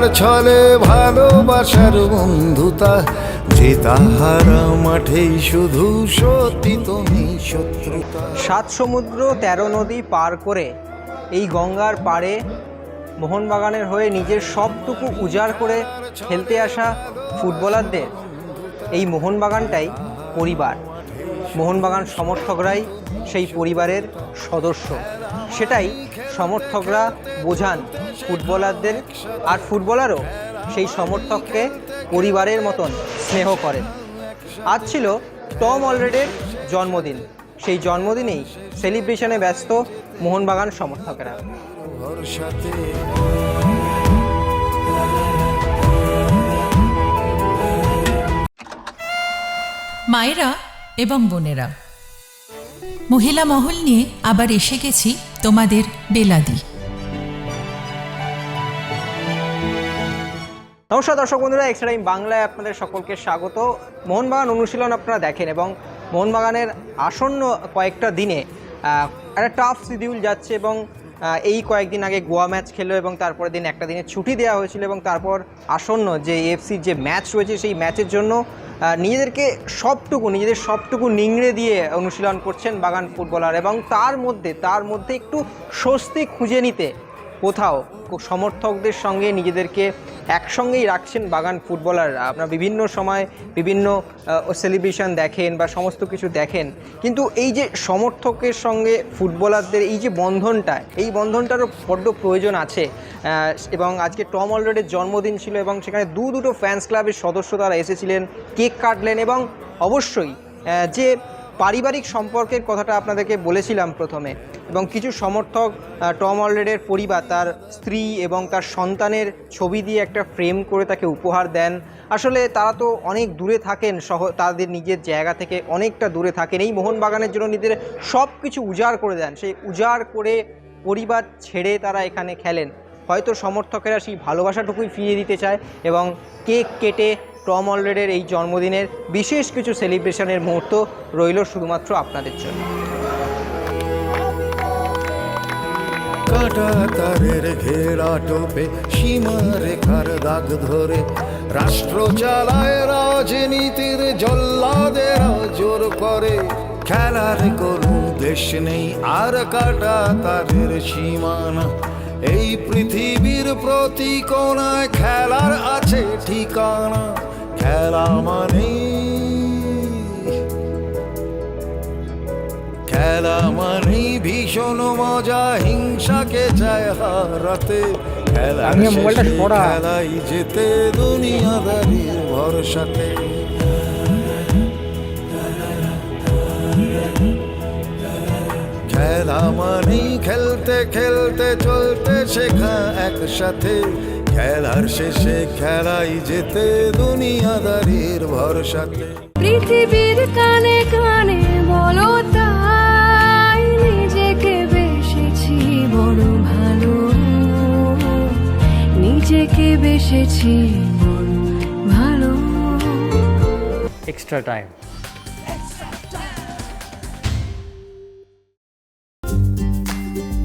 খেলার ছলে ভালোবাসার বন্ধুতা, যে তাহারা মাঠেই শুধু সত্যি তুমি শত্রুতা। সাত সমুদ্র তেরো নদী পার করে এই গঙ্গার পাড়ে মোহনবাগানের হয়ে নিজের সবটুকু উজাড় করে খেলতে আসা ফুটবলারদের এই মোহনবাগানটাই পরিবার। মোহনবাগান সমর্থকরাই সেই পরিবারের সদস্য। সেটাই সমর্থকরা বোঝান ফুটবলারদের আর ফুটবলারও সেই সমর্থককে পরিবারের মতন স্নেহ করেন। আজ ছিল টম অলরেডের জন্মদিন। সেই জন্মদিনেই সেলিব্রেশনে ব্যস্ত মোহনবাগান সমর্থকেরা। মায়েরা এবং বোনেরা, মহিলা মহল নিয়ে আবার এসে গেছি তোমাদের বেলাদি। নমস্কার দর্শক বন্ধুরা এক্সট্রা টাইম বাংলায় আপনাদের সকলকে স্বাগত। মোহনবাগান অনুশীলন আপনারা দেখেন এবং মোহনবাগানের আসন্ন কয়েকটা দিনে একটা টাফ শিডিউল যাচ্ছে এবং এই কয়েকদিন আগে গোয়া ম্যাচ খেলো এবং তারপরের দিন একটা দিনে ছুটি দেওয়া হয়েছিল এবং তারপর আসন্ন যে এফসির যে ম্যাচ রয়েছে সেই ম্যাচের জন্য নিজেদেরকে সবটুকু, নিজেদের সবটুকু নিংড়ে দিয়ে অনুশীলন করছেন বাগান ফুটবলার এবং তার মধ্যে তার মধ্যে একটু স্বস্তি খুঁজে নিতে কোথাও সমর্থকদের সঙ্গে নিজেদেরকে একসঙ্গেই রাখছেন বাগান ফুটবলাররা। আপনারা বিভিন্ন সময় বিভিন্ন সেলিব্রেশন দেখেন বা সমস্ত কিছু দেখেন। কিন্তু এই যে সমর্থকের সঙ্গে ফুটবলারদের এই যে বন্ধনটা, এই বন্ধনটারও বড্ড প্রয়োজন আছে। এবং আজকে টম অলরেডের জন্মদিন ছিল এবং সেখানে দু দুটো ফ্যান্স ক্লাবের সদস্য তারা এসেছিলেন, কেক কাটলেন এবং অবশ্যই যে পারিবারিক সম্পর্কের কথাটা আপনাদেরকে বলেছিলাম প্রথমে এবং কিছু সমর্থক টম অলরেডের পরিবার তার স্ত্রী এবং তার সন্তানের ছবি দিয়ে একটা ফ্রেম করে তাকে উপহার দেন। আসলে তারা তো অনেক দূরে থাকেন সহ তাদের নিজের জায়গা থেকে অনেকটা দূরে থাকেন। এই মোহনবাগানের জন্য নিজেদের সব কিছু উজাড় করে দেন। সেই উজাড় করে পরিবার ছেড়ে তারা এখানে খেলেন। হয়তো সমর্থকেরা সেই ভালোবাসাটুকুই ফিরিয়ে দিতে চায় এবং কেক কেটে টম অলরেডের এই জন্মদিনের বিশেষ কিছু সেলিব্রেশনের মুহূর্ত রইল শুধুমাত্র আপনাদের জন্য। কাটা তারের ঘেরা টোপে সীমা রেখার দাগ ধরে রাষ্ট্র চালায় রাজনীতির জল্লাদেরা জোর করে। খেলার কোনো দেশ নেই, আর কাটা তারের সীমানা এই পৃথিবীর প্রতি কোনায় খেলার আছে ঠিকানা। খেলা মানেই খেলা মানেই ভীষণ মজা হিংসাকে চায় হারাতে। খেলা খেলাই যেতে দুনিয়াদারির ভরসাতে। খেলা মানেই খেলতে খেলতে চলতে শেখা একসাথে। খেলার শেষে খেলাই যেতে দুনিয়াদারির ভরসাতে। পৃথিবীর কানে কানে বলো তাই নিজেকে বেসেছি বড় ভালো। নিজেকে বেসেছি বড় ভালো। Extra time